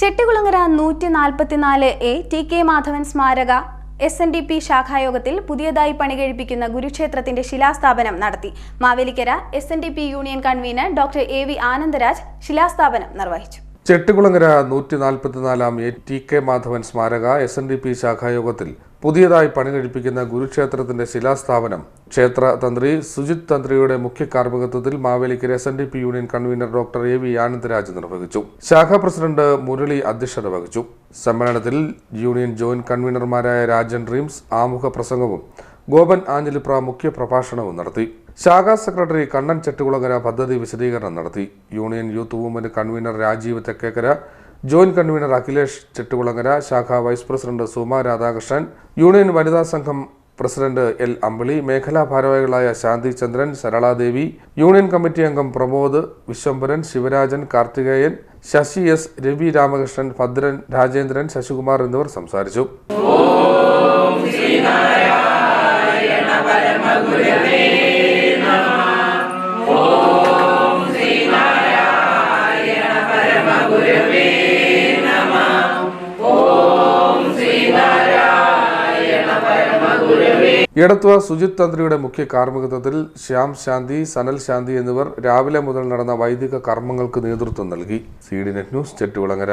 ചെട്ടികുളങ്ങര നൂറ്റി നാൽപ്പത്തിനാല് A T K Madhavan സ്മാരക എസ് എൻ ഡി പി ശാഖായോഗത്തിൽ പുതിയതായി പണികഴിപ്പിക്കുന്ന ഗുരുക്ഷേത്രത്തിന്റെ ശിലാസ്ഥാപനം നടത്തി. Mavelikara S N D P union convener doctor A V Anandaraj ശിലാസ്ഥാപനം നിർവഹിച്ചു. ചെട്ടികുളങ്ങര നൂറ്റി നാൽപ്പത്തിനാലാം എ ടി കെ മാധവൻ സ്മാരക എസ് എൻ ഡി പി ശാഖായോഗത്തിൽ പുതിയതായി പണി കഴിപ്പിക്കുന്ന ഗുരുക്ഷേത്രത്തിന്റെ ശിലാസ്ഥാപനം. ക്ഷേത്ര തന്ത്രി സുജിത് തന്ത്രിയുടെ മുഖ്യ കാർമ്മികത്വത്തിൽ Mavelikara S N D P union convener doctor A V Anandaraj നിർവഹിച്ചു. ശാഖാ പ്രസിഡന്റ് മുരളി അധ്യക്ഷത വഹിച്ചു. സമ്മേളനത്തിൽ യൂണിയൻ ജോയിന്റ് കൺവീനർമാരായ രാജൻ റീംസ് ആമുഖ പ്രസംഗവും ഗോപൻ ആഞ്ഞലിപ്ര മുഖ്യ പ്രഭാഷണവും നടത്തി. ശാഖാ സെക്രട്ടറി കണ്ണൻ ചെട്ടുകുളങ്ങര പദ്ധതി വിശദീകരണം നടത്തി. Union youth movement convener Rajeev Thekkekkara joint convener Akhilesh Chettikulangara ശാഖാ vice president Suma Radhakrishnan union വനിതാ സംഘം പ്രസിഡന്റ് എൽ അമ്പിളി മേഖലാ ഭാരവാഹികളായ ശാന്തി ചന്ദ്രൻ സരളാദേവി യൂണിയൻ കമ്മിറ്റി അംഗം പ്രമോദ് വിശ്വംഭരൻ ശിവരാജൻ കാർത്തികേയൻ ശശി എസ് രവി രാമകൃഷ്ണൻ ഭദ്രൻ രാജേന്ദ്രൻ ശശികുമാർ എന്നിവർ സംസാരിച്ചു. എടത്വ സുജിത് തന്ത്രിയുടെ മുഖ്യ കാർമ്മികത്വത്തിൽ ശ്യാം ശാന്തി സനൽ ശാന്തി എന്നിവർ രാവിലെ മുതൽ നടന്ന വൈദിക കർമ്മങ്ങൾക്ക് നേതൃത്വം നൽകി. C D net news Chettikulangara.